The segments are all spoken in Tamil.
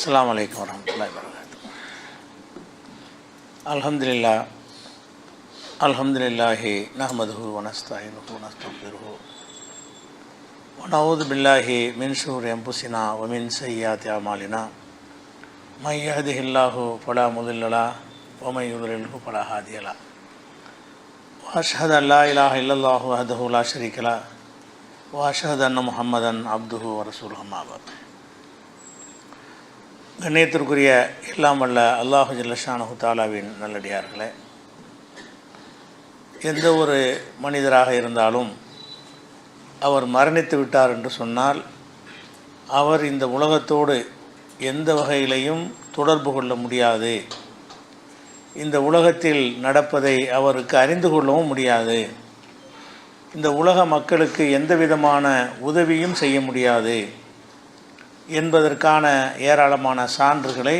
அஸ்லாம் வலைக்கம் வரமத்துல்லாய் வரகாத்து அலமதுல்லா அலமதுல்லாஹி நஹமதுஹு வனஸ்தாயினுஹு நஸ்தபிருஹு ونعوذ بالله من شرور أنفسنا ومن سيئات أعمالنا من يهده الله فلا مضل له ومن يضلله فلا هادي له وأشهد أن لا إله إلا الله وحده لا شريك له وأشهد أن محمدا عبده ورسوله ما بعد கண்ணியத்திற்குரிய எல்லாம் வல்ல அல்லாஹு ஜல்லஷானு தாலாவின் நல்லடியார்களே எந்த ஒரு மனிதராக இருந்தாலும் அவர் மரணித்து விட்டார் என்று சொன்னால் அவர் இந்த உலகத்தோடு எந்த வகையிலையும் தொடர்பு கொள்ள முடியாது. இந்த உலகத்தில் நடப்பதை அவருக்கு அறிந்து கொள்ளவும் முடியாது. இந்த உலக மக்களுக்கு எந்த விதமான உதவியும் செய்ய முடியாது. என்பதற்கான ஏராளமான சான்றுகளை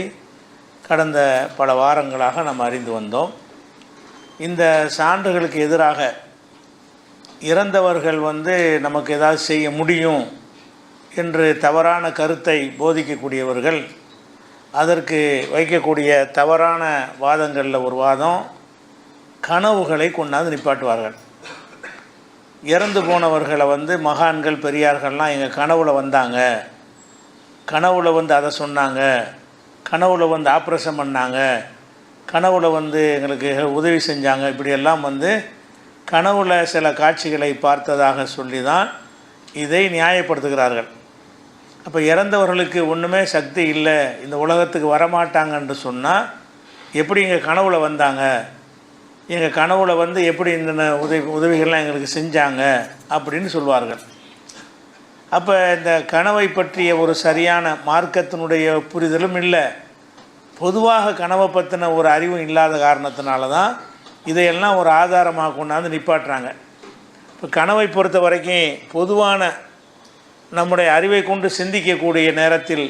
கடந்த பல வாரங்களாக நாம் அறிந்து வந்தோம். இந்த சான்றுகளுக்கு எதிராக இறந்தவர்கள் வந்து நமக்கு ஏதாவது செய்ய முடியும் என்று தவறான கருத்தை போதிக்கக்கூடியவர்கள் அதற்கு வைக்கக்கூடிய தவறான வாதங்களில் ஒரு வாதம் கனவுகளை கொண்டாந்து நிப்பாட்டுவார்கள். இறந்து போனவர்களை வந்து மகான்கள் பெரியார்கள்லாம் எங்கள் கனவில் வந்தாங்க. கனவுல வந்து அதை சொன்னாங்க. கனவுல வந்து ஆப்ரேஷன் பண்ணாங்க. கனவுல வந்து எங்களுக்கு உதவி செஞ்சாங்க. இப்படியெல்லாம் வந்து கனவுல சில காட்சிகளை பார்த்ததாக சொல்லி தான் இதை நியாயப்படுத்துகிறார்கள். அப்போ இறந்தவர்களுக்கு ஒன்றுமே சக்தி இல்லை. இந்த உலகத்துக்கு வரமாட்டாங்கன்னு சொன்னால் எப்படி எங்கள் கனவுல வந்தாங்க? எங்கள் கனவுல வந்து எப்படி இந்த உதவி உதவிகள்லாம் எங்களுக்கு செஞ்சாங்க? அப்படின்னு சொல்வார்கள். அப்போ இந்த கனவை பற்றிய ஒரு சரியான மார்க்கத்தினுடைய புரிதலும் இல்லை. பொதுவாக கனவை பற்றின ஒரு அறிவும் இல்லாத காரணத்தினால தான் இதையெல்லாம் ஒரு ஆதாரமாக கொண்டாந்து நிப்பாட்டுறாங்க. இப்போ கனவை பொறுத்த வரைக்கும் பொதுவான நம்முடைய அறிவை கொண்டு சிந்திக்கக்கூடிய நேரத்தில்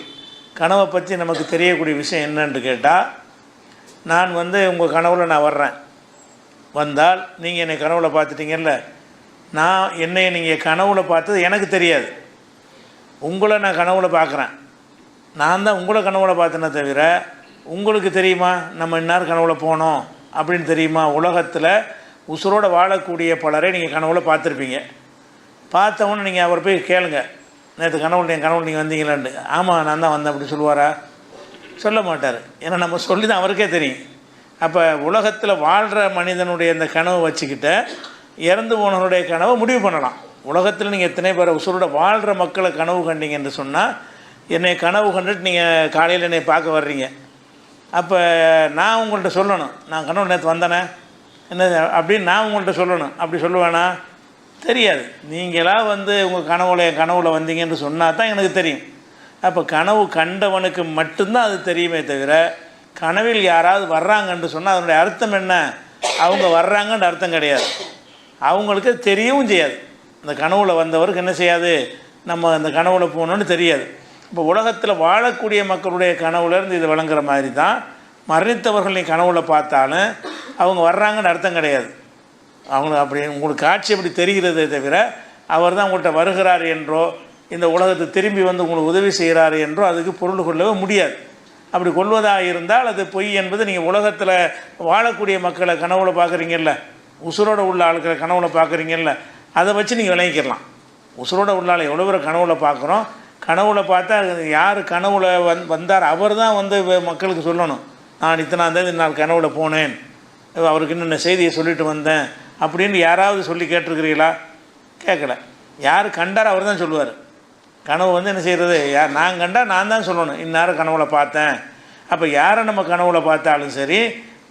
கனவை பற்றி நமக்கு தெரியக்கூடிய விஷயம் என்னன்னு கேட்டால் நான் வந்து உங்கள் கனவில் நான் வர்றேன். வந்தால் நீங்கள் என்னை கனவில் பார்த்துட்டீங்கல்ல. நான் என்னை நீங்கள் கனவில் பார்த்தது எனக்கு தெரியாது. உங்களை நான் கனவுல பார்க்குறேன். நான் தான் உங்களை கனவுல பார்த்தேனே தவிர உங்களுக்கு தெரியுமா? நம்ம இன்னார் கனவுல போனோம் அப்படின்னு தெரியுமா? உலகத்தில் உசுரோடு வாழக்கூடிய பலரை நீங்கள் கனவுல பார்த்துருப்பீங்க. பார்த்தவொன்னே நீங்கள் அவர் போய் கேளுங்க. நேற்று கனவுல என் கனவுல நீங்கள் வந்தீங்களான்னு ஆமாம் நான் தான் வந்தேன் அப்படின்னு சொல்லுவாரா? சொல்ல மாட்டார். ஏன்னா நம்ம சொல்லி தான் அவருக்கே தெரியும். அப்போ உலகத்தில் வாழ்கிற மனிதனுடைய அந்த கனவை வச்சுக்கிட்ட இறந்து போனவனுடைய கனவை முடிவு பண்ணலாம். உலகத்தில் நீங்கள் எத்தனை பேர் உசுரோட வாழ்கிற மக்களை கனவு கண்டீங்கன்னு சொன்னால் என்னை கனவு கண்டுட்டு நீங்கள் காலையில் என்னை பார்க்க வர்றீங்க. அப்போ நான் உங்கள்கிட்ட சொல்லணும் நான் கனவு நேற்று வந்தேனே என்ன அப்படின்னு நான் உங்கள்கிட்ட சொல்லணும். அப்படி சொல்லுவேனா? தெரியாது. நீங்களாக வந்து உங்கள் கனவுல என் கனவுல வந்தீங்கன்னு சொன்னால் தான் எனக்கு தெரியும். அப்போ கனவு கண்டவனுக்கு மட்டும்தான் அது தெரியுமே தவிர கனவில் யாராவது வர்றாங்கன்னு சொன்னால் அதனுடைய அர்த்தம் என்ன? அவங்க வர்றாங்கன்ற அர்த்தம் கிடையாது. அவங்களுக்கு தெரியவும் செய்யாது. இந்த கனவுல வந்தவருக்கு என்ன செய்யாது? நம்ம அந்த கனவுல போகணுன்னு தெரியாது. இப்போ உலகத்தில் வாழக்கூடிய மக்களுடைய கனவுலேருந்து இது விளங்குற மாதிரி தான் மரணித்தவர்களின் கனவுல பார்த்தாலும் அவங்க வர்றாங்கன்னு அர்த்தம் கிடையாது. அவங்களுக்கு அப்படி உங்களுக்கு காட்சி அப்படி தெரிகிறதே தவிர அவர் தான் உங்கள்கிட்ட வருகிறார் என்றோ இந்த உலகத்தை திரும்பி வந்து உங்களுக்கு உதவி செய்கிறார் என்றோ அதுக்கு பொருள் கொள்ளவே முடியாது. அப்படி கொள்வதாக இருந்தால் அது பொய் என்பது நீங்கள் உலகத்தில் வாழக்கூடிய மக்களை கனவுல பார்க்குறீங்கல்ல. உசுரோடு உள்ள ஆட்களை கனவுல பார்க்குறீங்கல்ல. அதை வச்சு நீங்கள் விளங்கிக்கலாம். உசுரோட உள்ளால் எவ்வளோ பேர் கனவுல பார்க்குறோம். கனவுல பார்த்தா யார் கனவுல வந் வந்தார் அவர் தான் வந்து மக்களுக்கு சொல்லணும். நான் இத்தனாந்தேதி நான் கனவுல போனேன். அவருக்கு இன்னென்ன செய்தியை சொல்லிட்டு வந்தேன். அப்படின்னு யாராவது சொல்லி கேட்டிருக்கிறீங்களா கேட்கல. யார் கண்டார் அவர் தான் சொல்லுவார். கனவு வந்து என்ன செய்கிறது யார் நான் கண்டா நான் தான் சொல்லணும். இந்நேரம் கனவுல பார்த்தேன். அப்போ யாரை நம்ம கனவுல பார்த்தாலும் சரி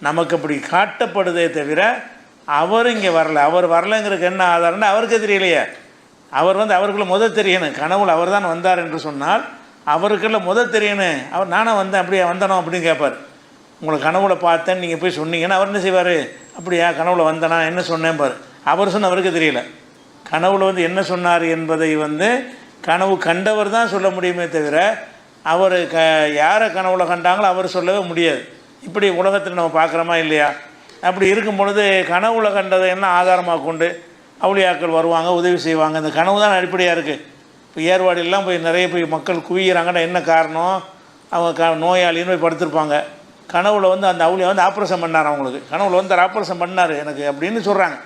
நமக்கு அப்படி காட்டப்படுதே தவிர அவர் இங்கே வரல. அவர் வரலைங்கிறதுக்கு என்ன ஆதாரம்னா அவருக்கு தெரியலையே. அவர் வந்து அவருக்குள்ள முதல் தெரியணும். கனவுல அவர் தான் வந்தார் என்று சொன்னால் அவருக்குள்ள முதல் தெரியணும். அவர் நானும் வந்தேன் அப்படியே வந்தனோ அப்படின்னு கேட்பார். உங்களை கனவுல பார்த்தேன்னு நீங்கள் போய் சொன்னீங்கன்னா அவர் என்ன செய்வார்? அப்படியா கனவுல வந்தனா என்ன சொன்னேன் பாரு அவர் சொன்ன அவருக்கு தெரியல. கனவுல வந்து என்ன சொன்னார் என்பதை வந்து கனவு கண்டவர் தான் சொல்ல முடியுமே தவிர அவர் க யாரை கனவுல கண்டாங்களோ அவர் சொல்லவே முடியாது. இப்படி உலகத்தில் நம்ம பார்க்குறோமா இல்லையா? அப்படி இருக்கும் பொழுது கனவுல கண்டதை என்ன ஆதாரமாக கொண்டு அவுளியாக்கள் வருவாங்க உதவி செய்வாங்க. இந்த கனவு தான் அடிப்படையாக இருக்குது இப்போ ஏர்வாடியெல்லாம் போய் நிறைய போய் மக்கள் குவிகிறாங்கன்னா என்ன காரணம்? அவங்க க நோயாளின்னு போய் படுத்திருப்பாங்க. கனவுல வந்து அந்த அவுளியை வந்து ஆப்ரேஷன் பண்ணார் அவங்களுக்கு. கனவுல வந்து ஆப்ரேஷன் பண்ணார் எனக்கு அப்படின்னு சொல்கிறாங்க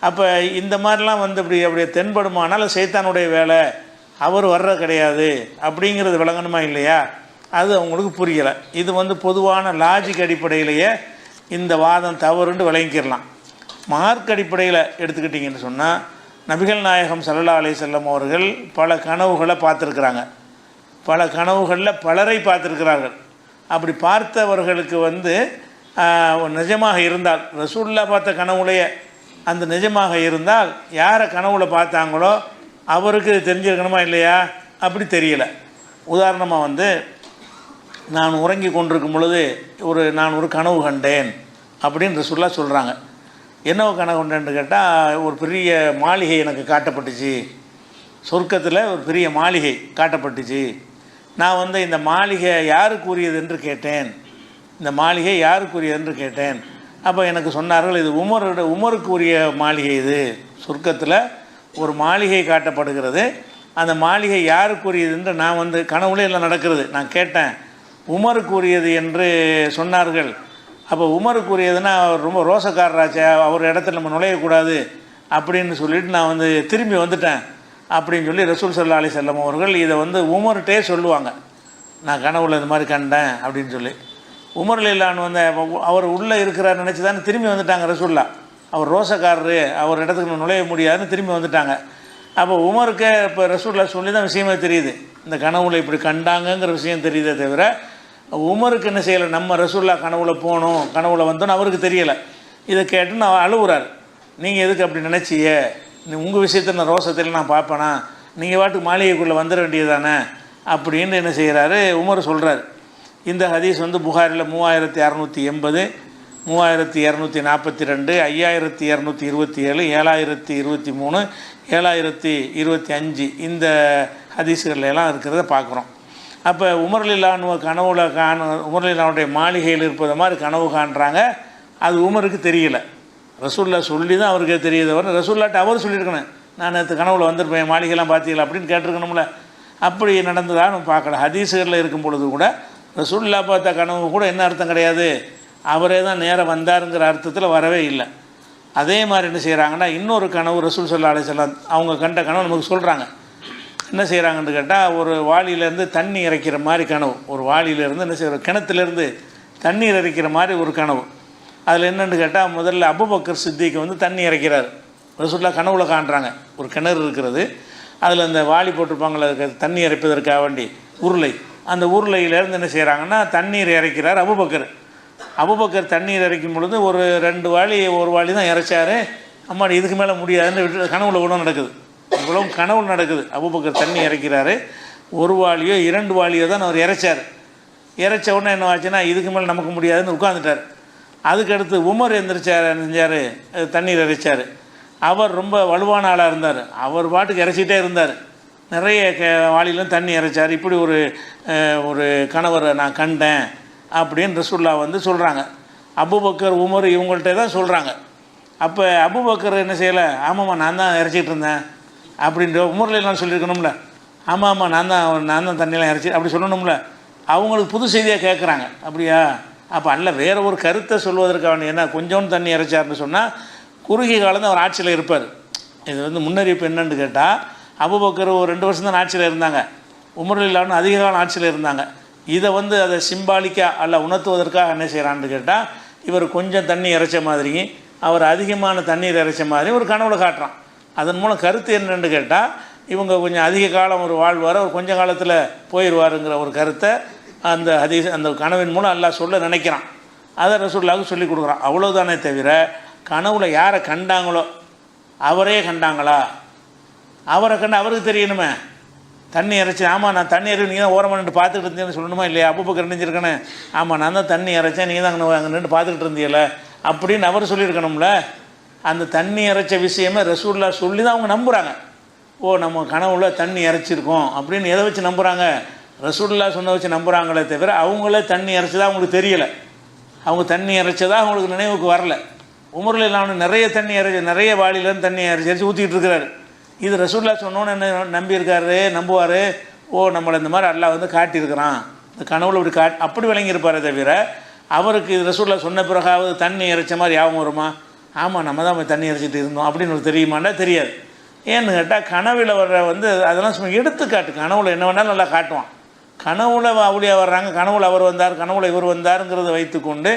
அப்போ இந்த மாதிரிலாம் வந்து இப்படி அப்படியே தென்படுமானால் சைத்தானுடைய வேலை. அவர் வர்ற கிடையாது. அப்படிங்கிறது விளங்கணுமா இல்லையா? அது அவங்களுக்கு புரியலை. இது வந்து பொதுவான லாஜிக் அடிப்படையிலேயே இந்த வாதம் தவறுன்னு விளங்கிக்கிறலாம் மார்க் அடிப்படையில் எடுத்துக்கிட்டிங்கன்னு சொன்னால் நபிகள் நாயகம் சல்லா அலி செல்லம் அவர்கள் பல கனவுகளை பார்த்துருக்குறாங்க. பல கனவுகளில் பலரை பார்த்துருக்கிறார்கள். அப்படி பார்த்தவர்களுக்கு வந்து நிஜமாக இருந்தால் ரசூல்லா பார்த்த கனவுலையே அந்த நிஜமாக இருந்தால் யாரை கனவுல பார்த்தாங்களோ அவருக்கு தெரிஞ்சிருக்கணுமா இல்லையா? அப்படி தெரியல. உதாரணமாக வந்து நான் உறங்கி கொண்டிருக்கும் பொழுது ஒரு நான் ஒரு கனவு கண்டேன். அப்படின்னு ரசூல்லா சொல்கிறாங்க என்ன கனவு கண்டேன்னு கேட்டால் ஒரு பெரிய மாளிகை எனக்கு காட்டப்பட்டுச்சு. சொர்க்கத்தில் ஒரு பெரிய மாளிகை காட்டப்பட்டுச்சு. நான் வந்து இந்த மாளிகை யாருக்கு உரியது என்று கேட்டேன். இந்த மாளிகை யாருக்குரியது என்று கேட்டேன். அப்போ எனக்கு சொன்னார்கள் இது உமரோட உமருக்கு உரிய மாளிகை இது. சொர்க்கத்தில் ஒரு மாளிகை காட்டப்படுகிறது. அந்த மாளிகை யாருக்குரியது என்று நான் வந்து கனவுல இல்லை நடக்கிறது. நான் கேட்டேன் உமருக்குரியது என்று சொன்னார்கள். அப்போ உமருக்குரியதுன்னா அவர் ரொம்ப ரோசக்காரராச்சே அவர் இடத்துல நம்ம நுழையக்கூடாது அப்படின்னு சொல்லிட்டு நான் வந்து திரும்பி வந்துட்டேன் அப்படின்னு சொல்லி ரசூல் சல்லா அலி செல்லம் அவர்கள் இதை வந்து உமர்கிட்டே சொல்லுவாங்க. நான் கனவுல இந்த மாதிரி கண்டேன் அப்படின்னு சொல்லி. உமர் இல்லான்னு வந்து அவர் உள்ளே இருக்கிறார் நினச்சி தானே திரும்பி வந்துட்டாங்க ரசூல்லா. அவர் ரோசக்காரரு அவர் இடத்துக்கு நுழைய முடியாதுன்னு திரும்பி வந்துட்டாங்க. அப்போ உமருக்கு இப்போ ரசூல்லா சொல்லி தான் விஷயமே தெரியுது. இந்த கனவுல இப்படி கண்டாங்கங்கிற விஷயம் தெரியுதே தவிர உமருக்கு என்ன செய்யலை? நம்ம ரசூல்லா கனவுல போகணும் கனவுல வந்தோன்னு அவருக்கு தெரியலை. இதை கேட்டு நான் அழுகுறாரு நீங்கள் எதுக்கு அப்படி நினச்சியே? உங்கள் விஷயத்தை நான் ரோசத்தில் நான் பார்ப்பேனா? நீங்கள் வாட்டுக்கு மாளிகைக்குள்ளே வந்துட வேண்டியதானே அப்படின்னு என்ன செய்கிறாரு உமர் சொல்கிறார் இந்த ஹதீஸ் வந்து புகாரில் மூவாயிரத்தி அறநூற்றி எண்பது மூவாயிரத்தி இரநூத்தி நாற்பத்தி ரெண்டு ஐயாயிரத்தி இரநூத்தி இருபத்தி ஏழு ஏழாயிரத்தி இருபத்தி மூணு ஏழாயிரத்தி இருபத்தி அஞ்சு இந்த ஹதீஸுகள்ல எல்லாம் இருக்கிறத பார்க்குறோம். அப்போ உமர்லில்லான் கனவுல காண உமர்லில்லானுடைய மாளிகையில் இருப்பது மாதிரி கனவு காண்றாங்க. அது உமருக்கு தெரியல. ரசூல்லா சொல்லி தான் அவருக்கு தெரியுது. வர ரசூல்லாட்ட அவர் சொல்லியிருக்கணும். நான் நேற்று கனவுல வந்திருப்பேன் மாளிகைலாம் பார்த்தீங்களா அப்படின்னு கேட்டிருக்கணும்ல. அப்படி நடந்ததா நம்ம பார்க்கல. ஹதீஸுகளில் இருக்கும் பொழுது கூட ரசூல்லா பார்த்த கனவு கூட என்ன அர்த்தம் கிடையாது. அவரே தான் நேராக வந்தாருங்கிற அர்த்தத்தில் வரவே இல்லை. அதே மாதிரி என்ன செய்கிறாங்கன்னா இன்னொரு கனவு ரசூல் சொல்லா அலிசல்லாம் அவங்க கண்ட கனவு நமக்கு சொல்கிறாங்க என்ன செய்கிறாங்கன்னு கேட்டால் ஒரு வாளியிலேருந்து தண்ணி இறைக்கிற மாதிரி கனவு. ஒரு வாளியிலேருந்து என்ன செய்கிற கிணத்துலேருந்து தண்ணீர் இறைக்கிற மாதிரி ஒரு கனவு. அதில் என்னென்னு கேட்டால் முதல்ல அபுபக்கர் சித்திக்கு வந்து தண்ணி இறைக்கிறார். ரசூல்லா கனவுல காண்றாங்க. ஒரு கிணறு இருக்கிறது. அதில் அந்த வாளி போட்டிருப்பாங்களே தண்ணி இறைப்பதற்காக வேண்டி உருளை. அந்த உருளையிலேருந்து என்ன செய்கிறாங்கன்னா தண்ணீர் இறைக்கிறார் அபுபக்கர். அபுபக்கர் தண்ணீர் இறைக்கும் பொழுது ஒரு ரெண்டு வாளி ஒரு வாளி தான் இறைச்சாரு. அம்மாடி இதுக்கு மேலே முடியாதுன்னு விட்டு கனவுல கூட நடக்குது. இவ்வளவு கனவு நடக்குது. அபுபக்கர் தண்ணி இறைக்கிறாரு. ஒரு வாளியோ இரண்டு வாளியோ தான் அவர் இறைச்சார். இறைச்ச உடனே என்ன ஆச்சுன்னா இதுக்கு மேலே நமக்கு முடியாதுன்னு உட்காந்துட்டார் அதுக்கடுத்து உமர் எந்திரிச்சார் செஞ்சார் தண்ணீர் இறைச்சார். அவர் ரொம்ப வலுவான ஆளாக இருந்தார். அவர் பாட்டுக்கு இறைச்சிட்டே இருந்தார். நிறைய க வாளியிலும் தண்ணி இறைச்சார். இப்படி ஒரு ஒரு கணவரை நான் கண்டேன் அப்படின்னு ரசுல்லா வந்து சொல்கிறாங்க அபுபக்கர் உமர் இவங்கள்ட்ட தான் சொல்கிறாங்க அப்போ அபுபக்கர் என்ன செய்யலை? ஆமாம்மா நான் தான் இறைச்சிட்டு இருந்தேன். அப்படின்ற உமரில் நான் சொல்லியிருக்கணும்ல. ஆமாம் ஆமாம் நான் தான் நான் தான் தண்ணியெலாம் இறைச்சி அப்படி சொல்லணும்ல. அவங்களுக்கு புது செய்தியாக கேட்குறாங்க அப்படியா? அப்போ அல்ல வேறு ஒரு கருத்தை சொல்வதற்கான என்ன கொஞ்சோண்டு தண்ணி இறைச்சாருன்னு சொன்னால் குறுகிய காலம் தான் அவர் ஆட்சியில் இருப்பார். இது வந்து முன்னறிவிப்பு என்னன்னு கேட்டால் அபுபக்கர் ஒரு ரெண்டு வருஷம் தான் ஆட்சியில் இருந்தாங்க. உமரில் அதிக காலம் ஆட்சியில் இருந்தாங்க. இதை வந்து அதை சிம்பாலிக்காக அல்ல உணர்த்துவதற்காக என்ன செய்கிறான்னு கேட்டால் இவர் கொஞ்சம் தண்ணி இறைச்ச மாதிரியும் அவர் அதிகமான தண்ணீர் இறைச்ச மாதிரி ஒரு கனவுல காட்டுறான். அதன் மூலம் கருத்து என்னென்னு கேட்டால் இவங்க கொஞ்சம் அதிக காலம் ஒரு வாழ்வார் அவர் கொஞ்ச காலத்தில் போயிடுவாருங்கிற ஒரு கருத்தை அந்த ஹதீஸ் அந்த கனவின் மூலம் எல்லாம் சொல்ல நினைக்கிறான். அதை ரசூல்லாவுக்கு சொல்லி கொடுக்குறான். அவ்வளோதானே தவிர கனவுல யாரை கண்டாங்களோ அவரே கண்டாங்களா? அவரை கண்டு அவருக்கு தெரியணுமே. தண்ணி இறைச்சி ஆமாம் நான் தண்ணி இறைவு நீங்கள் தான் ஓரமாக நின்று பார்த்துட்டு இருந்தேன்னு சொல்லணுமா இல்லையா? அப்பப்போ நினைஞ்சிருக்கேனே. ஆமாம் நான் தான் தண்ணி இறைச்சேன் நீங்கள் தான் அங்கே அங்கே நின்று பார்த்துக்கிட்டு இருந்தீங்கல்ல அப்படின்னு அவர் சொல்லியிருக்கணும்ல. அந்த தண்ணி இறைச்ச விஷயமே ரசூல்லா சொல்லி தான் அவங்க நம்புகிறாங்க ஓ நம்ம கனவுல தண்ணி இறைச்சிருக்கோம் அப்படின்னு எதை வச்சு நம்புகிறாங்க ரசூல்லா சொன்ன வச்சு நம்புகிறாங்களே தவிர அவங்களே தண்ணி இறைச்சதா அவங்களுக்கு தெரியலை. அவங்க தண்ணி இறைச்சதா அவங்களுக்கு நினைவுக்கு வரல. உமரில் இல்லாமல் நிறைய தண்ணி இறைச்சி நிறைய வாளியிலேருந்து தண்ணி இறைச்சி இறைச்சி ஊற்றிக்கிட்டு இருக்கிறாரு. இது ரசூல்லா சொன்னோன்னு என்ன நம்பியிருக்காரு? நம்புவார்? ஓ நம்மளை இந்த மாதிரி அல்லாஹ் வந்து காட்டியிருக்கிறான். இந்த கனவுல இப்படி காட் அப்படி விளங்கியிருப்பாரே தவிர அவருக்கு இது ரசூல்லா சொன்ன பிறகாவது தண்ணி இறைச்ச மாதிரி ஞாபகம் வருமா? ஆமாம் நம்ம தான் போய் தண்ணி இறைச்சிட்டு இருந்தோம் அப்படின்னு ஒரு தெரியுமாண்டா தெரியாது. ஏன்னு கேட்டால் கனவில் வர்ற வந்து அதெல்லாம் சும்மா எடுத்துக்காட்டு. கனவுல என்ன வேணாலும் நல்லா காட்டுவான். கனவுல அவளியாக வர்றாங்க கனவுல அவர் வந்தார் கனவுல இவர் வந்தாருங்கிறத வைத்துக்கொண்டு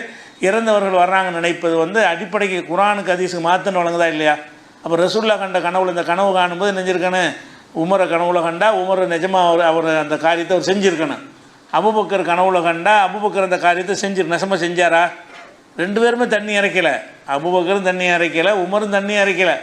இறந்தவர்கள் வர்றாங்கன்னு நினைப்பது வந்து அடிப்படைக்கு குரானுக்கு அதிசுக்கு மாற்றன்னு வழங்குதா இல்லையா? அப்போ ரசூல்லா கண்ட கனவுல இந்த கனவு காணும்போது நெஞ்சிருக்கணும் உமரை கனவுல கண்டா உமர் நிஜமாக அவர் அவர் அந்த காரியத்தை அவர் செஞ்சுருக்கணும். அபுபக்கர் கனவுல கண்டா அபுபக்கர் அந்த காரியத்தை செஞ்சு நெசமாக செஞ்சாரா? ரெண்டு பேருமே தண்ணி இறைக்கல அபுபக்கரும் தண்ணி இறைக்கலை உமரும் தண்ணி இறைக்கலை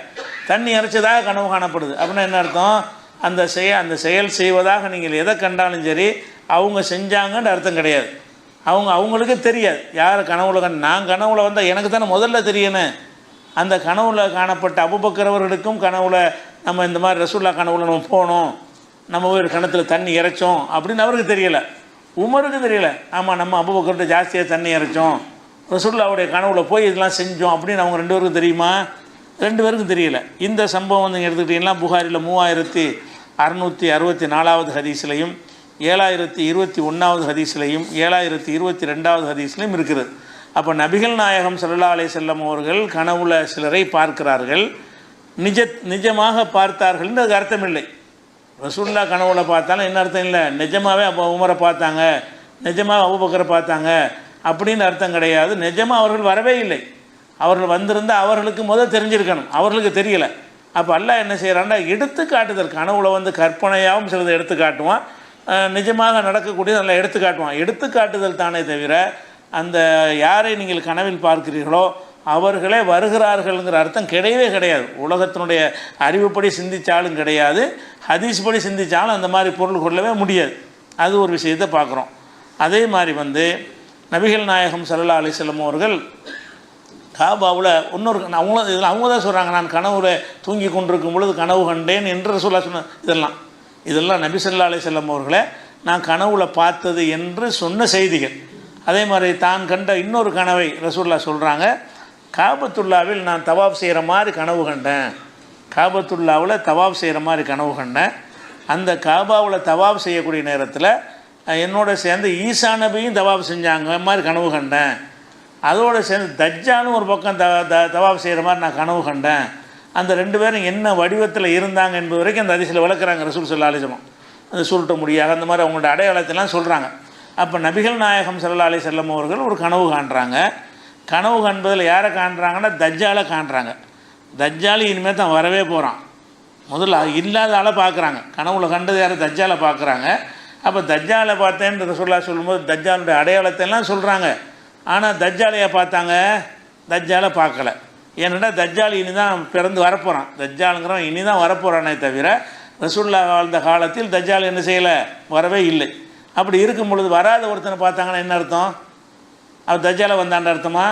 தண்ணி இறைச்சதாக கனவு காணப்படுது. அப்படின்னா என்ன அர்த்தம்? அந்த செய அந்த செயல் செய்வதாக நீங்கள் எதை கண்டாலும் சரி அவங்க செஞ்சாங்கன்ற அர்த்தம் கிடையாது. அவங்க அவங்களுக்கே தெரியாது. யார் கனவுல கண் நான் கனவுல வந்தால் எனக்கு தானே முதல்ல தெரியணும். அந்த கனவுல காணப்பட்ட அபுபக்கரவர்களுக்கும் கனவுல நம்ம இந்த மாதிரி ரசூல்லா கனவுல நம்ம போனோம். நம்ம போய் ஒரு கிணத்துல தண்ணி இறைச்சோம் அப்படின்னு அவருக்கு தெரியலை. உமருக்கு தெரியலை. ஆமாம் நம்ம அபுபக்கர்கிட்ட ஜாஸ்தியாக தண்ணி இறைச்சோம். ரசுல்லாவுடைய கனவுல போய் இதெல்லாம் செஞ்சோம் அப்படின்னு அவங்க ரெண்டு பேருக்கும் தெரியுமா? ரெண்டு பேருக்கும் தெரியல. இந்த சம்பவம் வந்து எடுத்துக்கிட்டிங்கன்னா புகாரில் மூவாயிரத்தி அறுநூற்றி அறுபத்தி நாலாவது ஹதீஸ்லையும் ஏழாயிரத்தி இருபத்தி ஒன்றாவது ஹதீஸ்லையும் ஏழாயிரத்தி இருபத்தி ரெண்டாவது ஹதீஸ்லையும் இருக்குது. அப்போ நபிகள் நாயகம் சல்லா அலைஹி செல்லம் அவர்கள் கனவுல சிலரை பார்க்கிறார்கள். நிஜ நிஜமாக பார்த்தார்கள்னு அதுக்கு அர்த்தம் இல்லை. ரசூல்லா கனவுல பார்த்தாலும் என்ன அர்த்தம் இல்லை? நிஜமாகவே அப்போ உமரை பார்த்தாங்க. நிஜமாக அபுபக்கரை பார்த்தாங்க. அப்படின்னு அர்த்தம் கிடையாது. நிஜமாக அவர்கள் வரவே இல்லை. அவர்கள் வந்திருந்தால் அவர்களுக்கு முதல் தெரிஞ்சிருக்கணும். அவர்களுக்கு தெரியலை. அப்போ அல்லாஹ் என்ன செய்கிறான்னா எடுத்து காட்டுதல். கனவுல வந்து கற்பனையாகவும் சிலதை எடுத்து காட்டுவான். நிஜமாக நடக்கக்கூடிய நல்லா எடுத்து காட்டுவான். எடுத்து காட்டுதல் தானே தவிர அந்த யாரை நீங்கள் கனவில் பார்க்கிறீர்களோ அவர்களே வருகிறார்கள்ங்கிற அர்த்தம் கிடையவே கிடையாது. உலகத்தினுடைய அறிவுப்படி சிந்திச்சாலும் கிடையாது. ஹதீஸ் படி சிந்திச்சாலும் அந்த மாதிரி பொருள் கொள்ளவே முடியாது. அது ஒரு விஷயத்தை பார்க்குறோம். அதே மாதிரி வந்து நபிகள் நாயகம் சல்லா அலிசல்லம் அவர்கள் காபாவில் இன்னொரு அவங்களும் இதில் அவங்க தான் சொல்கிறாங்க நான் கனவுல தூங்கி கொண்டிருக்கும் பொழுது கனவு கண்டேன் என்று சொல்ல சொன்ன இதெல்லாம். இதெல்லாம் நபி ஸல்லல்லாஹு அலைஹி அவர்களை நான் கனவுல பார்த்தது என்று சொன்ன செய்திகள். அதே மாதிரி தான் கண்ட இன்னொரு கனவை ரசூல்லா சொல்கிறாங்க காபத்துல்லாவில் நான் தவாப் செய்கிற மாதிரி கனவு கண்டேன். காபத்துல்லாவில் தவாப் செய்கிற மாதிரி கனவு கண்டேன். அந்த காபாவில் தவாப் செய்யக்கூடிய நேரத்தில் என்னோட சேர்ந்து ஈசா நபியும் தவாப் செஞ்சாங்க. மாதிரி கனவு கண்டேன். அதோடு சேர்ந்து தஜ்ஜாலும் ஒரு பக்கம் த த தவாப் செய்கிற மாதிரி நான் கனவு கண்டேன். அந்த ரெண்டு பேரும் என்ன வடிவத்தில் இருந்தாங்க என்பது வரைக்கும் அந்த அதிசயில் விளக்குறாங்க ரசூல் சொல்லா அலிசலம் அந்த சுருட்ட முடியாது அந்த மாதிரி அவங்களோட அடையாளத்தெல்லாம் சொல்கிறாங்க அப்போ நபிகள் நாயகம் சல்லா அலி செல்லம் அவர்கள் ஒரு கனவு காண்றாங்க. கனவு காண்பதில் யாரை காண்றாங்கன்னா தஜ்ஜாலை காண்றாங்க. தஜ்ஜாலி இனிமேல் தான் வரவே போகிறான் முதல்ல இல்லாத ஆளை பார்க்குறாங்க. கனவுல கண்டது யாரை? தஜ்ஜாலை பார்க்குறாங்க. அப்போ தஜ்ஜாலை பார்த்தேன்னு ரசூல்லா சொல்லும்போது தஜ்ஜாலுடைய அடையாளத்தெல்லாம் சொல்கிறாங்க ஆனால் தஜ்ஜாலையை பார்த்தாங்க தஜ்ஜாலை பார்க்கல. ஏன்னா தஜ்ஜால் இனி தான் பிறந்து வரப்போகிறான் தஜ்ஜாலுங்கிறவன் இனி தான் வரப்போகிறானே தவிர ரசுல்லா வாழ்ந்த காலத்தில் தஜ்ஜால் என்ன செய்யலை? வரவே இல்லை. அப்படி இருக்கும் பொழுது வராத ஒருத்தனை பார்த்தாங்கன்னா என்ன அர்த்தம்? அவர் தஜ்ஜாலை வந்தாண்ட அர்த்தமா?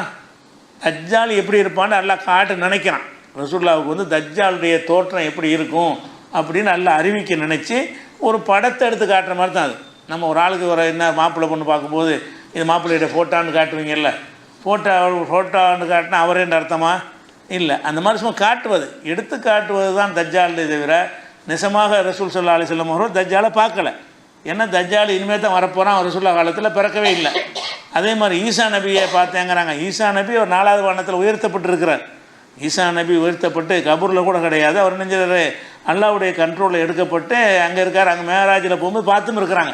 தஜ்ஜால் எப்படி இருப்பான்னு நல்லா காட்டு நினைக்கிறான். ரசுல்லாவுக்கு வந்து தஜ்ஜாலுடைய தோற்றம் எப்படி இருக்கும் அப்படின்னு நல்லா அறிவிக்க நினச்சி ஒரு படத்தை எடுத்து காட்டுற மாதிரி தான் அது. நம்ம ஒரு ஆளுக்கு ஒரு என்ன மாப்பிள்ளை பொண்ணு பார்க்கும்போது இது மாப்பிள்ளையிட ஃபோட்டான்னு காட்டுவீங்கல்ல? ஃபோட்டோ ஃபோட்டோன்னு காட்டினா அவரேன்ற அர்த்தமா? இல்லை. அந்த மாதிரி சும்மா காட்டுவது. எடுத்து காட்டுவது தான் தஜ்ஜாலே தவிர நிஜமாக ரசூல் சொல்லாலை செல்லும் அவர்கள் தஜ்ஜாலை பார்க்கல. ஏன்னா தஜ்ஜால் இனிமேல் தான் வரப்போகிறான் அவர் ரசூல்லா காலத்தில் பிறக்கவே இல்லை. அதே மாதிரி ஈசா நபியை பார்த்தேங்கிறாங்க. ஈசா நபி ஒரு நாலாவது வானத்தில் உயர்த்தப்பட்டிருக்கிறார். ஈசா நபி உயர்த்தப்பட்டு கபூரில் கூட கிடையாது. அவர் நெஞ்சார் அல்லாவுடைய கண்ட்ரோலில் எடுக்கப்பட்டு அங்கே இருக்கார். அங்கே மேராஜில் போகும்போது பார்த்தும் இருக்கிறாங்க.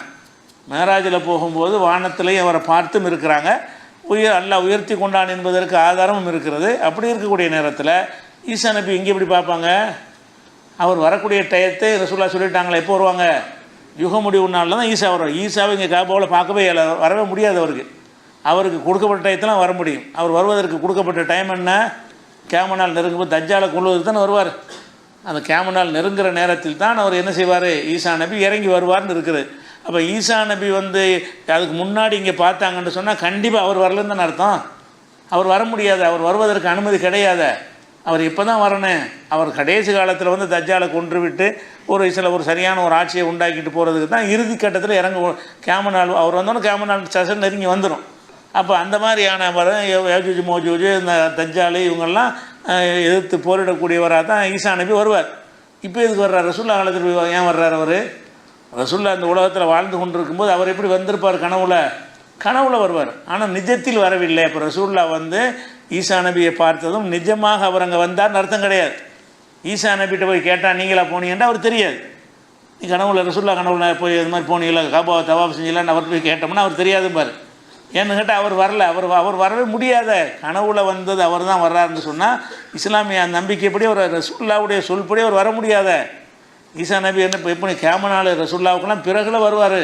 மேராஜில் போகும்போது வானத்திலையும் அவரை பார்த்தும் இருக்கிறாங்க. உயர் அல்லாஹ் உயர்த்தி கொண்டான் என்பதற்கு ஆதாரமும் இருக்கிறது. அப்படி இருக்கக்கூடிய நேரத்தில் ஈசா நபி இங்கே எப்படி பார்ப்பாங்க? அவர் வரக்கூடிய டயத்தை ரசூல்லா சொல்லிட்டாங்களே எப்போ வருவாங்க? யுக முடிவு நாளில் தான் ஈசா வரும் ஈசாவை இங்கே காபாவில் பார்க்கவே இல்லை. வரவே முடியாது அவருக்கு. அவருக்கு கொடுக்கப்பட்ட டயத்தில் வர முடியும். அவர் வருவதற்கு கொடுக்கப்பட்ட டைம் என்ன? கேமனால் நெருங்கும்போது தஜ்ஜாலை கொள்வதற்கு தானே வருவார். அந்த கேமனால் நெருங்குற நேரத்தில் தான் அவர் என்ன செய்வார்? ஈசா நபி இறங்கி வருவார்னு இருக்குது. அப்போ ஈசா நபி வந்து அதுக்கு முன்னாடி இங்கே பார்த்தாங்கன்னு சொன்னால் கண்டிப்பாக அவர் வரலன்னு தானே அர்த்தம். அவர் வர முடியாது. அவர் வருவதற்கு அனுமதி கிடையாது. அவர் இப்போ தான் வரணும். அவர் கடைசி காலத்தில் வந்து தஜ்ஜாலை கொன்று விட்டு ஒரு சில ஒரு சரியான ஒரு ஆட்சியை உண்டாக்கிட்டு போகிறதுக்கு தான் இறுதி கட்டத்தில் இறங்க கேமனால் அவர் வந்தோன்னே கேமனால் செஷன் சசன் நெருங்கி வந்துடும் அப்போ அந்த மாதிரியான வர யோஜூஜ் மோஜூஜ் இந்த தஜ்ஜாலு இவங்கெல்லாம் எதிர்த்து போரிடக்கூடியவராக தான் ஈசா நபி வருவார் இப்போ எதுக்கு வர்றார்? ரசுல்லா காலத்தில் ஏன் வர்றார் அவர்? ரசுல்லா அந்த உலகத்தில் வாழ்ந்து கொண்டிருக்கும்போது அவர் எப்படி வந்திருப்பார் கனவுல? கனவுல வருவார். ஆனால் நிஜத்தில் வரவில்லை. இப்போ ரசூல்லா வந்து ஈசா நபியை பார்த்ததும் நிஜமாக அவர் அங்கே வந்தார்னு அர்த்தம் கிடையாது. ஈசா நபிகிட்ட போய் கேட்டால் நீங்களா போனீங்கன்னா அவர் தெரியாது. நீ கனவுல ரசுல்லா கனவுல போய் இது மாதிரி போனீங்களா காபாவை தவாப் செஞ்சீங்களான்னு அவர் போய் கேட்டோம்னா அவர் தெரியாது பாரு ஏன்னு கேட்டால் அவர் வரல அவர் அவர் வரவே முடியாத கனவுல வந்தது அவர் தான் வர்றாருன்னு சொன்னால் இஸ்லாமிய நம்பிக்கைப்படி அவர் ரசுல்லாவுடைய சொல்படி அவர் வர முடியாத. ஈசா நபி என்ன இப்போ எப்படி கேமனால் ரசுல்லாவுக்கெல்லாம் பிறகுல வருவார்.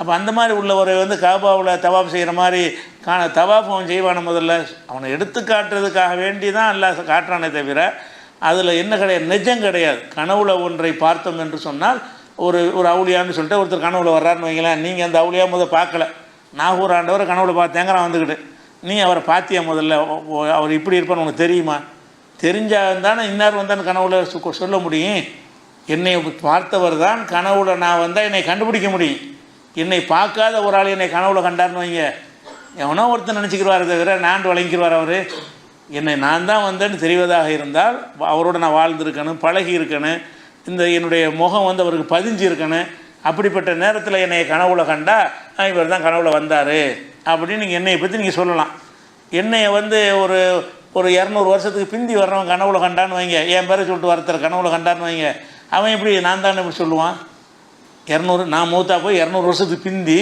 அப்போ அந்த மாதிரி உள்ளவரை வந்து காபாவில் தவாப் செய்கிற மாதிரி காண தவாப் அவன் செய்வான முதல்ல. அவனை எடுத்து காட்டுறதுக்காக வேண்டி தான் அல்லாஹ் காட்டுறானே தவிர அதில் என்ன கிடையாது நிஜம் கிடையாது. கனவுல ஒன்றை பார்த்தோம் என்று சொன்னால் ஒரு ஒரு அவுளியான்னு சொல்லிட்டு ஒருத்தர் கனவுல வர்றாருன்னு வைங்களேன் நீங்கள் அந்த அவுளியா முதல் பார்க்கல. நாகூர் ஆண்டவரை கனவுல பார்த்தேங்கிறான் வந்துக்கிட்டு. நீ அவரை பார்த்தியா முதல்ல? அவர் இப்படி இருப்பான்னு உனக்கு தெரியுமா? தெரிஞ்சால் தானே இன்னார் வந்தான்னு கனவுல சொல்ல முடியும். என்னை பார்த்தவர் தான் கனவுல நான் வந்தால் என்னை கண்டுபிடிக்க முடியும். என்னை பார்க்காத ஒரு ஆள் என்னை கனவுல கண்டார்னு வைங்க. எவனோ ஒருத்தன் நினச்சிக்கிறாரு தவிர நான் வழங்கிடுவார் அவர். என்னை நான் தான் வந்தேன்னு தெரிவதாக இருந்தால் அவரோட நான் வாழ்ந்திருக்கணும் பழகி இருக்கணும் இந்த என்னுடைய முகம் வந்து அவருக்கு பதிஞ்சு இருக்கணும் அப்படிப்பட்ட நேரத்தில் என்னை கனவுல கண்டா இவர் தான் கனவுல வந்தார். அப்படின்னு நீங்கள் என்னையை பற்றி நீங்கள் சொல்லலாம். என்னையை வந்து ஒரு ஒரு இரநூறு வருஷத்துக்கு பிந்தி வர்றவன் கனவுல கண்டான்னு வைங்க. என் பேரை சொல்லிட்டு வரத்தர் கனவுல கண்டான்னு வைங்க. அவன் எப்படி நான் தான் இப்படி சொல்லுவான்? இரநூறு நான் மூத்தா போய் இரநூறு வருஷத்துக்கு பிந்தி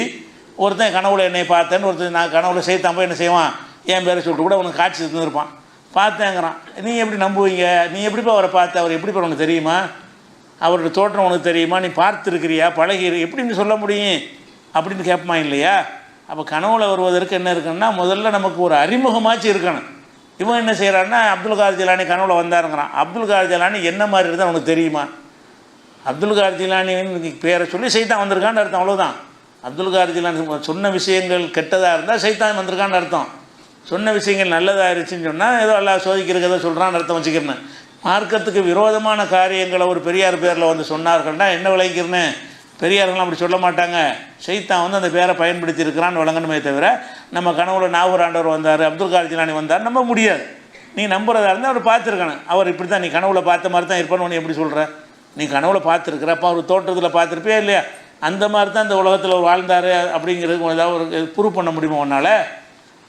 ஒருத்தன் கனவுல என்னை பார்த்தேன்னு ஒருத்தன் நான் கனவுல செய்தான் போய் என்ன செய்வான்? என் பேரை சொல்லிட்டு கூட உனக்கு காட்சி தந்துருப்பான். பார்த்தேங்கிறான். நீ எப்படி நம்புவீங்க? நீ எப்படிப்பா அவரை பார்த்த? அவர் எப்படிப்பா உனக்கு தெரியுமா? அவரோட தோற்றம் உனக்கு தெரியுமா? நீ பார்த்துருக்கிறியா? பழகி எப்படின்னு எப்படி நீ சொல்ல முடியும்? அப்படின்னு கேட்பமா இல்லையா? அப்போ கனவுல வருவதற்கு என்ன இருக்குன்னா முதல்ல நமக்கு ஒரு அறிமுகமாச்சு இருக்கணும். இவன் என்ன செய்கிறான்னா அப்துல் கார் ஜிலானி கனவுல வந்தாருங்கிறான். அப்துல் கார் ஜிலானி என்ன மாதிரி இருந்தால் உனக்கு தெரியுமா? அப்துல் கார் ஜிலானின்னு பேரை சொல்லி சைத்தான் வந்திருக்கான்னு அர்த்தம் அவ்வளோதான் அப்துல் கார் ஜிலானி சொன்ன விஷயங்கள் கெட்டதாக இருந்தால் சைத்தான் வந்திருக்கான்னு அர்த்தம். சொன்ன விஷயங்கள் நல்லதாக இருந்துச்சுன்னு சொன்னால் ஏதோ எல்லாம் சோதிக்கிறதுக்கு ஏதோ சொல்கிறான்னு அர்த்தம் வச்சுக்கிறேன் மார்க்கத்துக்கு விரோதமான காரியங்களை ஒரு பெரியார் பேரில் வந்து சொன்னார்கள்னா என்ன விளைக்கிறேன்னு பெரியார்கள்லாம் அப்படி சொல்ல மாட்டாங்க. சைத்தான் வந்து அந்த பேரை பயன்படுத்தி இருக்கிறான்னு விளங்கணுமே தவிர நம்ம கனவுல நாகூர் ஆண்டவர் வந்தார் அப்துல் கார்ஜினானி வந்தார் நம்ப முடியாது. நீ நம்புறதா இருந்தால் அவர் பார்த்துருக்கணும். அவர் இப்படி தான் நீ கனவுல பார்த்த மாதிரி தான் இருப்பான்னு உன்னை எப்படி சொல்கிற நீ கனவுல பார்த்துருக்குற அப்போ அவர் தோற்றத்தில் பார்த்துருப்பியா இல்லையா? அந்த மாதிரி தான் இந்த உலகத்தில் அவர் வாழ்ந்தார் அப்படிங்கிறது ஏதாவது ஒரு ப்ரூவ் பண்ண முடியுமா உன்னால்?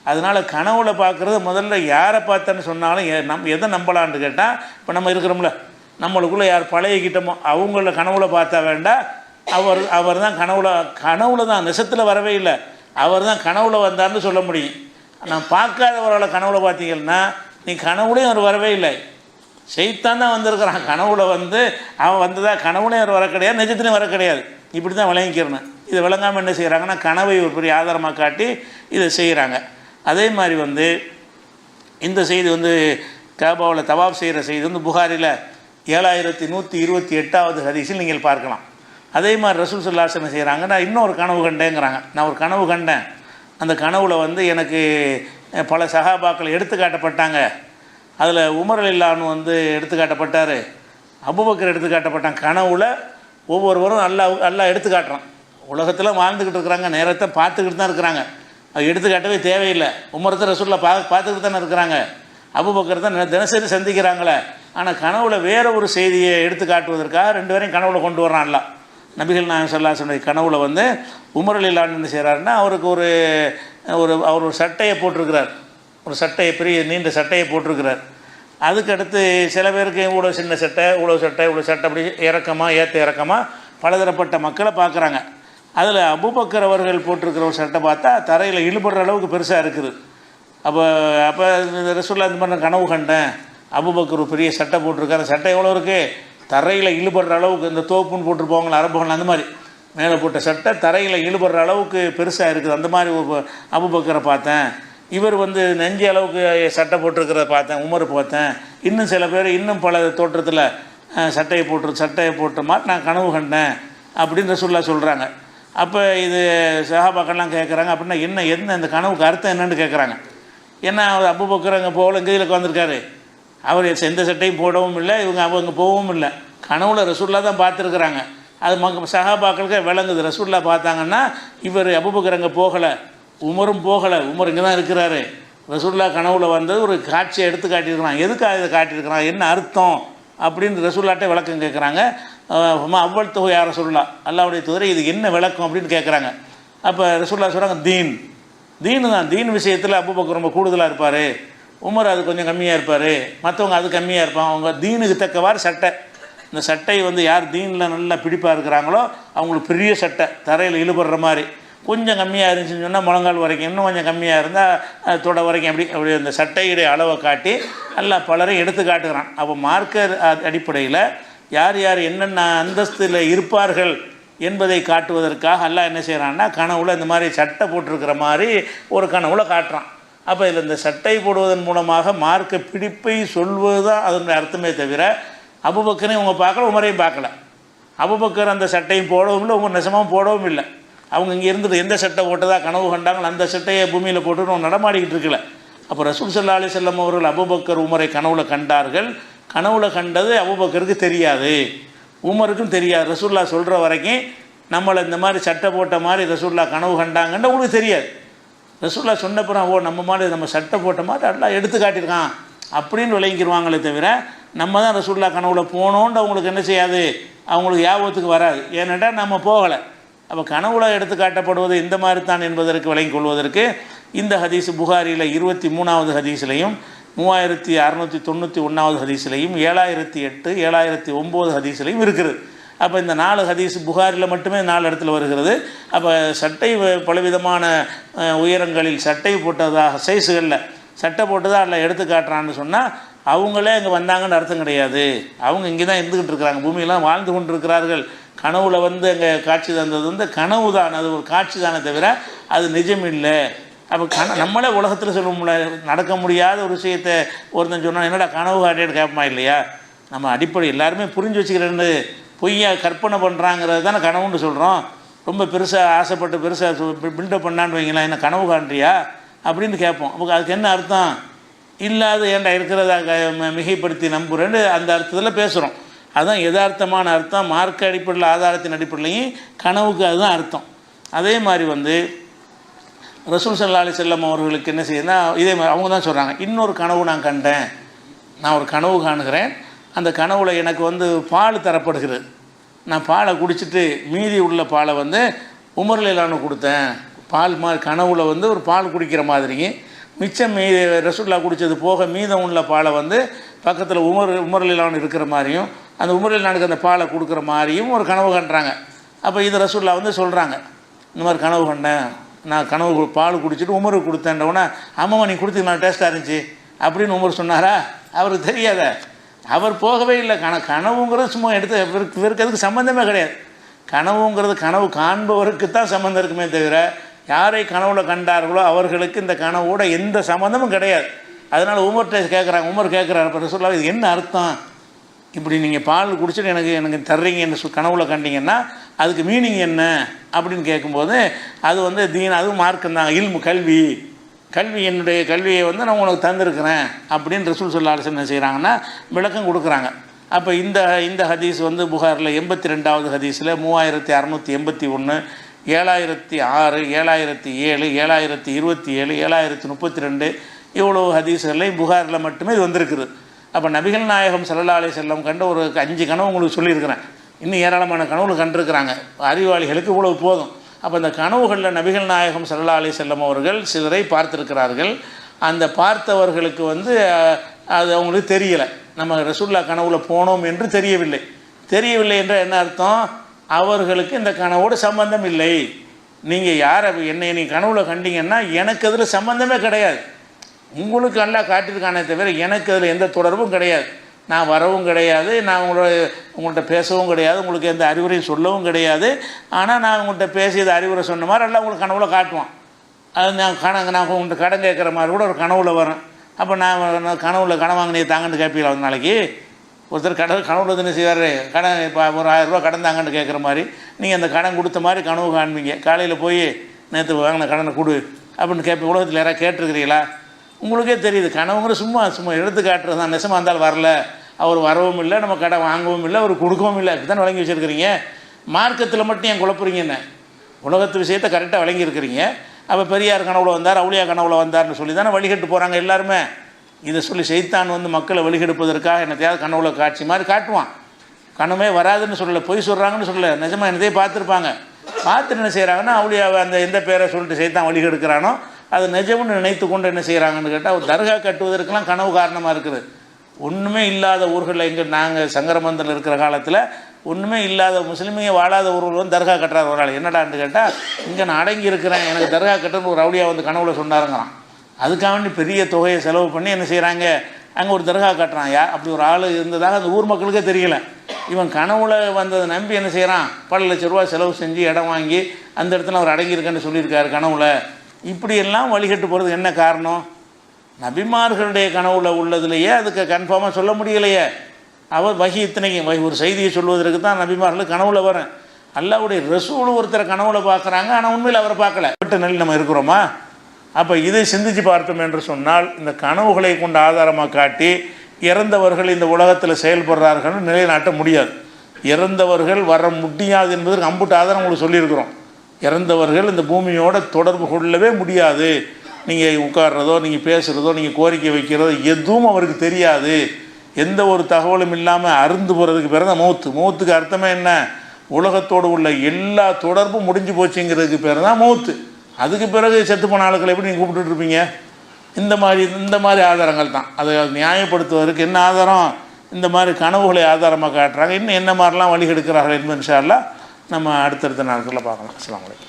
அதனால் கனவுல பார்க்குறது முதல்ல யாரை பார்த்தேன்னு சொன்னாலும் எ- நம் எதை நம்பலான்னு கேட்டால் இப்போ நம்ம இருக்கிறோம்ல நம்மளுக்குள்ளே யார் பழகிக்கிட்டோமோ அவங்கள கனவுல பார்த்தா வேண்டாம் அவர் அவர் தான் கனவுல கனவுல தான் நிசத்தில் வரவே இல்லை. அவர் தான் கனவுல வந்தார்னு சொல்ல முடியும். நான் பார்க்காதவர்களை கனவுல பார்த்தீங்கன்னா நீ கனவுலையும் அவர் வரவே இல்லை. செய்தான் தான் வந்திருக்கிறான். கனவுல வந்து அவன் வந்ததாக கனவுலையும் அவர் வர கிடையாது நிஜத்துலையும் வர கிடையாது. இப்படி தான் விளங்கிக்கிறணும் இதை விளங்காமல் என்ன செய்கிறாங்கன்னா கனவை ஒரு பெரிய ஆதாரமாக காட்டி இதை செய்கிறாங்க அதே மாதிரி வந்து இந்த செய்தி வந்து கேபாவில் தவாப் செய்கிற செய்தி வந்து புகாரில் ஏழாயிரத்தி நூற்றி இருபத்தி எட்டாவது ஹதீஸில் நீங்கள் பார்க்கலாம். அதே மாதிரி ரசூல் சுல்லாசனை செய்கிறாங்க. நான் இன்னொரு கனவு கண்டேங்கிறாங்க. நான் ஒரு கனவு கண்டேன். அந்த கனவுல வந்து எனக்கு பல சகாபாக்கள் எடுத்துக்காட்டப்பட்டாங்க. அதில் உமர் இல்லான்னு வந்து எடுத்துக்காட்டப்பட்டார். அபுபக்கர் எடுத்துக்காட்டப்பட்டான் கனவுல ஒவ்வொருவரும் நல்லா நல்லா எடுத்துக்காட்டுறான். உலகத்தில் வாழ்ந்துக்கிட்டு இருக்கிறாங்க. நேரத்தை பார்த்துக்கிட்டு தான் இருக்கிறாங்க. அது எடுத்து காட்டவே தேவையில்லை. உமரத்தை ரசூலில் பா பார்த்துக்கிட்டு தானே இருக்கிறாங்க. அபுபக்கர் தான் தினசரி சந்திக்கிறாங்களே. ஆனால் கனவுல வேற ஒரு செய்தியை எடுத்து காட்டுவதற்காக ரெண்டு பேரையும் கனவுல கொண்டு வர்றான்ல. நபிகள் நாயகம் சல்லா சொன்ன கனவுல வந்து உமர் இல்லான்னு என்ன செய்கிறாருன்னா அவருக்கு ஒரு ஒரு அவர் ஒரு சட்டையை போட்டிருக்கிறார். ஒரு சட்டையை பெரிய நீண்ட சட்டையை போட்டிருக்கிறார். அதுக்கடுத்து சில பேருக்கு இவ்வளோ சின்ன சட்டை இவ்வளோ சட்டை இவ்வளோ சட்டை அப்படி இறக்கமாக ஏற்ற இறக்கமாக பலதரப்பட்ட மக்களை பார்க்குறாங்க. அதில் அபுபக்கர் அவர்கள் போட்டிருக்கிற ஒரு சட்டை பார்த்தா தரையில் இழுபடுற அளவுக்கு பெருசாக இருக்குது. அப்போ அப்போ இந்த ரசூல்லா இந்த மாதிரி நான் கனவு கண்டேன். அபுபக்கர் ஒரு பெரிய சட்டை போட்டிருக்காரு. சட்டை எவ்வளோ இருக்குது தரையில் இழுபடுற அளவுக்கு இந்த தோப்புன்னு போட்டிருப்பாங்களே அரபுகள் அந்த மாதிரி. மேலே போட்ட சட்டை தரையில் இழுபடுற அளவுக்கு பெருசாக இருக்குது. அந்த மாதிரி ஒரு அபுபக்கரை பார்த்தேன். இவர் வந்து நெஞ்சு அளவுக்கு சட்டை போட்டிருக்கிறத பார்த்தேன். உமர் பார்த்தேன். இன்னும் சில பேர் இன்னும் பல தோற்றத்தில் சட்டையை போட்டு சட்டையை போட்ட மாதிரி நான் கனவு கண்டேன். அப்படின்னு ரசூல்லா சொல்கிறாங்க அப்போ இது சஹாபாக்கள்லாம் கேட்குறாங்க அப்படின்னா என்ன என்ன இந்த கனவுக்கு அர்த்தம் என்னன்னு கேட்குறாங்க ஏன்னா அவர் அபுபக்கர் அங்கே போகல கீழே வந்திருக்காரு. அவர் எந்த சட்டையும் போடவும் இல்லை இவங்க அவங்க போகவும் இல்லை. கனவுல ரசூல்லா தான் பார்த்துருக்குறாங்க. அது மக்க சஹாபாக்களுக்கு விளங்குது. ரசூல்லா பார்த்தாங்கன்னா இவர் அபுபக்கர் போகலை உமரும் போகலை உமர் இங்கே தான் இருக்கிறாரு. ரசூல்லா கனவுல வந்தது ஒரு காட்சியை எடுத்து காட்டியிருக்கிறான். எதுக்காக இதை காட்டியிருக்கிறான்? என்ன அர்த்தம்? அப்படின்னு ரசூல்லாட்டே விளக்கம் கேட்குறாங்க அவ்வள் தொகை யாரை சொல்லலாம் அல்லாவுடைய தூதரை இது என்ன விளக்கம் அப்படின்னு கேட்குறாங்க அப்போ ரசூல்லா சொல்கிறாங்க தீன். தீனு தான் தீன் விஷயத்தில் அபுபக்கர் ரொம்ப கூடுதலாக இருப்பார். உமர் அது கொஞ்சம் கம்மியாக இருப்பார். மற்றவங்க அது கம்மியாக இருப்பாங்க. அவங்க தீனுக்கு தக்கவாறு சட்டை. இந்த சட்டை வந்து யார் தீனில் நல்லா பிடிப்பாக இருக்கிறாங்களோ அவங்களுக்கு பெரிய சட்டை. தரையில் இழுபடுற மாதிரி. கொஞ்சம் கம்மியாக இருந்துச்சுன்னு சொன்னால் முழங்கால் வரைக்கும் இன்னும் கொஞ்சம் கம்மியாக இருந்தால் தொட வரைக்கும் அப்படி அப்படி அந்த சட்டையுடைய அளவை காட்டி நல்லா பலரையும் எடுத்து காட்டுகிறான். அப்போ மார்க்கர் அடிப்படையில் யார் யார் என்னென்ன அந்தஸ்தில் இருப்பார்கள் என்பதை காட்டுவதற்காக அல்லாஹ் என்ன செய்கிறான்னா கனவுல இந்த மாதிரி சட்டை போட்டிருக்கிற மாதிரி ஒரு கனவுல காட்டுறான். அப்போ இதில் இந்த சட்டை போடுவதன் மூலமாக மார்க்க பிடிப்பை சொல்வது தான் அதனுடைய அர்த்தமே தவிர அபுபக்கரையும் இவங்க பார்க்கல உமரையும் பார்க்கல. அபுபக்கர் அந்த சட்டையும் போடவும் இல்லை உங்கள் நெசமும் போடவும் இல்லை. அவங்க இங்கே இருந்துட்டு எந்த சட்டை போட்டதாக கனவு கண்டாங்களோ அந்த சட்டையை பூமியில் போட்டு நடமாடிக்கிட்டு இருக்கல. அப்போ ரசூல் சல்லா அலி செல்லம் அவர்கள் அபுபக்கர் உமரை கனவுல கண்டார்கள். கனவுல கண்டது அபுபக்கருக்கு தெரியாது. உமருக்கும் தெரியாது. ரசூல்லா சொல்கிற வரைக்கும் நம்மளை இந்த மாதிரி சட்டை போட்ட மாதிரி ரசூல்லா கனவு கண்டாங்கன்னு உங்களுக்கு தெரியாது. ரசூல்லா சொன்னப்புறம் ஓ நம்ம மாதிரி நம்ம சட்டை போட்ட மாதிரி எல்லாம் எடுத்து காட்டியிருக்கான். அப்படின்னு விளங்கிடுவாங்களே தவிர நம்ம தான் ரசூல்லா கனவுல போனோன்னு அவங்களுக்கு என்ன செய்யாது? அவங்களுக்கு ஞாபகத்துக்கு வராது. ஏன்னாட்டா நம்ம போகலை. அப்போ கனவுல எடுத்து காட்டப்படுவது இந்த மாதிரி தான் என்பதற்கு விளங்கி கொள்வதற்கு இந்த ஹதீஸ் புகாரியில் இருபத்தி மூணாவது ஹதீஸ்லையும் மூவாயிரத்தி அறநூற்றி தொண்ணூற்றி ஒன்றாவது ஹதீஸ்லையும் ஏழாயிரத்தி எட்டு ஏழாயிரத்தி ஒம்பது ஹதீஸ்லையும் இருக்குது. அப்போ இந்த நாலு ஹதீஸ் புகாரில் மட்டுமே நாலு இடத்துல வருகிறது. அப்போ சட்டை வ- பலவிதமான உயரங்களில் சட்டை போட்டதாக சைஸுகளில் சட்டை போட்டதாக அதில் எடுத்து காட்டுறான்னு சொன்னால் அவங்களே அங்கே வந்தாங்கன்னு அர்த்தம் கிடையாது. அவங்க இங்கே தான் இருந்துக்கிட்டு இருக்கிறாங்க. பூமியெல்லாம் வாழ்ந்து கொண்டு இருக்கிறார்கள் கனவுல வந்து அங்கே காட்சி தந்தது வந்து கனவு தான் அது ஒரு காட்சி தானே தவிர அது நிஜம் இல்லை அப்போ கன நம்மளே உலகத்தில் சொல்ல முடியாது நடக்க முடியாத ஒரு விஷயத்த ஒருத்தன் சொன்னால் என்னடா கனவு காட்டிட்டு கேட்பமா இல்லையா? நம்ம அடிப்படை எல்லாருமே புரிஞ்சு வச்சுக்கிறேன்னு பொய்யா கற்பனை பண்ணுறாங்கிறது தானே கனவுன்னு சொல்கிறோம் ரொம்ப பெருசாக ஆசைப்பட்டு பெருசாக பில்டப் பண்ணான்னு வைங்களேன் என்ன கனவு காண்றியா அப்படின்னு கேட்போம். அப்போ அதுக்கு என்ன அர்த்தம்? இல்லாத ஏன்டா இருக்கிறத ம- மிகைப்படுத்தி நம்புகிறேன்னு அந்த அர்த்தத்தில் பேசுகிறோம் அதுதான் யதார்த்தமான அர்த்தம். மார்க்க அடிப்படையில் ஆதாரத்தின் அடிப்படையிலையும் கனவுக்கு அதுதான் அர்த்தம். அதே மாதிரி வந்து ரசூல் சல்லா அலி செல்லம் அவர்களுக்கு என்ன செய்யுதுன்னா இதே மாதிரி அவங்க தான் சொல்கிறாங்க இன்னொரு கனவு நான் கண்டேன். நான் ஒரு கனவு காணுகிறேன். அந்த கனவுல எனக்கு வந்து பால் தரப்படுகிறது. நான் பாலை குடிச்சிட்டு மீதி உள்ள பாலை வந்து உமர்லானு கொடுத்தேன். பால் மாதிரி கனவுல வந்து ஒரு பால் குடிக்கிற மாதிரி. மிச்சம் மீ ரசுல்லா குடித்தது போக மீதம் உள்ள பாலை வந்து பக்கத்தில் உமர் உமர்லான் இருக்கிற மாதிரியும் அந்த உமர்லானுக்கு அந்த பாலை கொடுக்குற மாதிரியும் ஒரு கனவு கண்டுறாங்க. அப்போ இது ரசுல்லா வந்து சொல்கிறாங்க இந்த மாதிரி கனவு கண்டேன். நான் கனவு பால் குடிச்சிட்டு உமருக்கு கொடுத்தேன்றவுடனே அம்மாவை நீ கொடுத்து நான் டேஸ்ட்டாக இருந்துச்சு அப்படின்னு உமர் சொன்னாரா? அவருக்கு தெரியாத. அவர் போகவே இல்லை. கன கனவுங்கிறது சும்மா எடுத்து இவருக்கு இவருக்கு அதுக்கு சம்மந்தமே கிடையாது. கனவுங்கிறது கனவு காண்பவருக்கு தான் சம்மந்தம் இருக்குமே தவிர யாரை கனவுல கண்டார்களோ அவர்களுக்கு இந்த கனவோட எந்த சம்மந்தமும் கிடையாது. அதனால் உமர்கிட்ட கேட்குறாங்க உமர் கேட்குறாரு இப்போ சொல்ல இது என்ன அர்த்தம்? இப்படி நீங்கள் பால் குடிச்சிட்டு எனக்கு எனக்கு தர்றீங்க என்ன சொல் கனவுல கண்டிங்கன்னா அதுக்கு மீனிங் என்ன? அப்படின்னு கேட்கும்போது அது வந்து தீன் அதுவும் மார்க்கம் தான். இல்மு கல்வி. கல்வி என்னுடைய கல்வியை வந்து நான் உனக்கு தந்திருக்கிறேன் அப்படின்னு ரசூல் சொல்லா என்ன செய்கிறாங்கன்னா விளக்கம் கொடுக்குறாங்க. அப்போ இந்த இந்த ஹதீஸ் வந்து புகாரில் எண்பத்தி ரெண்டாவது ஹதீஸில் மூவாயிரத்தி அறநூற்றி எண்பத்தி ஒன்று ஏழாயிரத்தி ஆறு ஏழாயிரத்தி ஏழு ஏழாயிரத்தி இருபத்தி ஏழு ஏழாயிரத்தி முப்பத்தி ரெண்டு இவ்வளோ ஹதீஸ்கள்லையும் புகாரில் மட்டுமே இது வந்திருக்குது. அப்போ நபிகள் நாயகம் ஸல்லல்லாஹு செல்லம் கண்ட ஒரு அஞ்சு கனவு உங்களுக்கு சொல்லியிருக்கிறேன். இன்னும் ஏராளமான கனவுகள் கண்டிருக்கிறாங்க. அறிவாளிகளுக்கு இவ்வளவு போதும். அப்போ இந்த கனவுகளில் நபிகள் நாயகம் சல்லா அலி செல்லம் அவர்கள் சிலரை பார்த்திருக்கிறார்கள். அந்த பார்த்தவர்களுக்கு வந்து அது அவங்களுக்கு தெரியலை. நம்ம ரசூல்லா கனவுல போனோம் என்று தெரியவில்லை. தெரியவில்லை என்ற என்ன அர்த்தம்? அவர்களுக்கு இந்த கனவோடு சம்பந்தம் இல்லை. நீங்கள் யாரை என்னை நீ கனவுல கண்டீங்கன்னா எனக்கு அதில் சம்பந்தமே கிடையாது. உங்களுக்கு நல்லா காட்டியிருக்கானே தவிர எனக்கு அதில் எந்த தொடர்பும் கிடையாது. நான் வரவும் கிடையாது நான் உங்களோட உங்கள்கிட்ட பேசவும் கிடையாது உங்களுக்கு எந்த அறிவுரையும் சொல்லவும் கிடையாது. ஆனால் நான் உங்கள்கிட்ட பேசியது அறிவுரை சொன்ன மாதிரி எல்லாம் உங்களுக்கு கனவுல காட்டுவான். அது நான் கண நான் உங்கள்கிட்ட கடன் கேட்குற மாதிரி கூட ஒரு கனவுல வரும் அப்போ நான் கனவுல கடன் வாங்கினே தாங்கன்னு கேட்பீங்களா ஒரு நாளைக்கு? ஒருத்தர் கடன் கனவுல என்ன செய்வார்? கடன் இப்போ ஒரு ஆயிரம் கடன் தாங்கன்னு கேட்குற மாதிரி நீங்கள் அந்த கடன் கொடுத்த மாதிரி கனவு காண்பீங்க. காலையில் போய் நேற்று வாங்கின கடனை கொடு அப்படின்னு கேட்பீங்க. உலகத்தில் யாராவது கேட்டிருக்கிறீங்களா? உங்களுக்கே தெரியுது கனவுங்கிற சும்மா சும்மா எடுத்து காட்டுறது தான். நெசமாக இருந்தாலும் வரல. அவர் வரவும் இல்லை நம்ம கடை வாங்கவும் இல்லை அவர் கொடுக்கவும் இல்லை. இப்படி தான் வழங்கி வச்சுருக்கிறீங்க? மார்க்கத்தில் மட்டும் ஏன் குழப்புறீங்க என்ன? உலகத்து விஷயத்தை கரெக்டாக வழங்கியிருக்கிறீங்க அப்போ பெரியார் கனவுல வந்தார் அவுளியா கனவுல வந்தார்னு சொல்லி தானே வழிகட்டு போகிறாங்க எல்லாருமே. இதை சொல்லி செய்தான் வந்து மக்களை வழிகெடுப்பதற்காக என்னத்தையாவது கனவுல காட்சி மாதிரி காட்டுவான். கனவே வராதுன்னு சொல்லலை பொய் சொல்கிறாங்கன்னு சொல்லலை. நிஜமாக என்னதே பார்த்துருப்பாங்க. பார்த்துட்டு என்ன செய்கிறாங்கன்னா அவளியாவை அந்த எந்த பேரை சொல்லிட்டு செய்தான் வழிகெடுக்கிறானோ அது நிஜம்னு நினைத்து கொண்டு என்ன செய்கிறாங்கன்னு கேட்டால் தர்கா கட்டுவதற்கெல்லாம் கனவு காரணமாக இருக்குது. ஒன்றுமே இல்லாத ஊர்களில் எங்கே நாங்கள் சங்கரமந்தில் இருக்கிற காலத்தில் ஒன்றுமே இல்லாத முஸ்லீமிங்க வாழாத ஊர்கள் வந்து தர்கா கட்டுறாரு ஒரு ஆள். என்னடான்னு கேட்டால் இங்கே நான் அடங்கி இருக்கிறேன் எனக்கு தர்கா கட்டுன்னு ஒரு ரவுடியாக வந்து கனவுல சொன்னாருங்கிறான். அதுக்காக வேண்டி பெரிய தொகையை செலவு பண்ணி என்ன செய்கிறாங்க அங்கே ஒரு தர்கா கட்டுறான். யா அப்படி ஒரு ஆள் இருந்ததாக அந்த ஊர் மக்களுக்கே தெரியல. இவன் கனவுல வந்ததை நம்பி என்ன செய்கிறான் பல லட்ச ரூபா செலவு செஞ்சு இடம் வாங்கி அந்த இடத்துல அவர் அடங்கியிருக்கேன்னு சொல்லியிருக்காரு கனவுல. இப்படியெல்லாம் வழிகட்டு போகிறது என்ன காரணம்? நபிமார்களுடைய கனவுல உள்ளதுலையே அதுக்கு கன்ஃபார்மாக சொல்ல முடியலையே. அவர் வகி இத்தனைக்கும் வகி ஒரு செய்தியை சொல்வதற்கு தான் நபிமார்கள் கனவுல வரேன் அல்லாவுடைய ரசூல் ஒருத்தரை கனவுல பார்க்குறாங்க ஆனால் உண்மையில் அவரை பார்க்கல. விட்ட நிலையில் நம்ம இருக்கிறோமா? அப்போ இதை சிந்திச்சு பார்த்தோம் என்று சொன்னால் இந்த கனவுகளை கொண்டு ஆதாரமாக காட்டி இறந்தவர்கள் இந்த உலகத்தில் செயல்படுறார்கள்னு நிலைநாட்ட முடியாது. இறந்தவர்கள் வர முடியாது என்பதற்கு அம்புட்டு ஆதாரம் உங்களுக்கு சொல்லியிருக்கிறோம். இறந்தவர்கள் இந்த பூமியோட தொடர்பு கொள்ளவே முடியாது. நீங்கள் உட்கார்றதோ நீங்கள் பேசுகிறதோ நீங்கள் கோரிக்கை வைக்கிறதோ எதுவும் அவருக்கு தெரியாது. எந்த ஒரு தகவலும் இல்லாமல் அருந்து போகிறதுக்கு பிறந்த மௌத்து. மௌத்துக்கு அர்த்தமே என்ன? உலகத்தோடு உள்ள எல்லா தொடர்பும் முடிஞ்சு போச்சுங்கிறதுக்கு பேர் தான் மௌத்து. அதுக்கு பிறகு செத்து போன ஆளுக்களை எப்படி நீங்கள் கூப்பிட்டுட்ருப்பீங்க இந்த மாதிரி இந்த மாதிரி ஆதாரங்கள் தான். அதை நியாயப்படுத்துவதற்கு என்ன ஆதாரம்? இந்த மாதிரி கனவுகளை ஆதாரமாக காட்டுறாங்க. இன்னும் என்ன மாதிரிலாம் வழி எடுக்கிறார்கள் என்பது இன்ஷா நம்ம அடுத்தடுத்த நாட்களில் பார்க்கலாம். அஸ்லாம் வலைக்கம்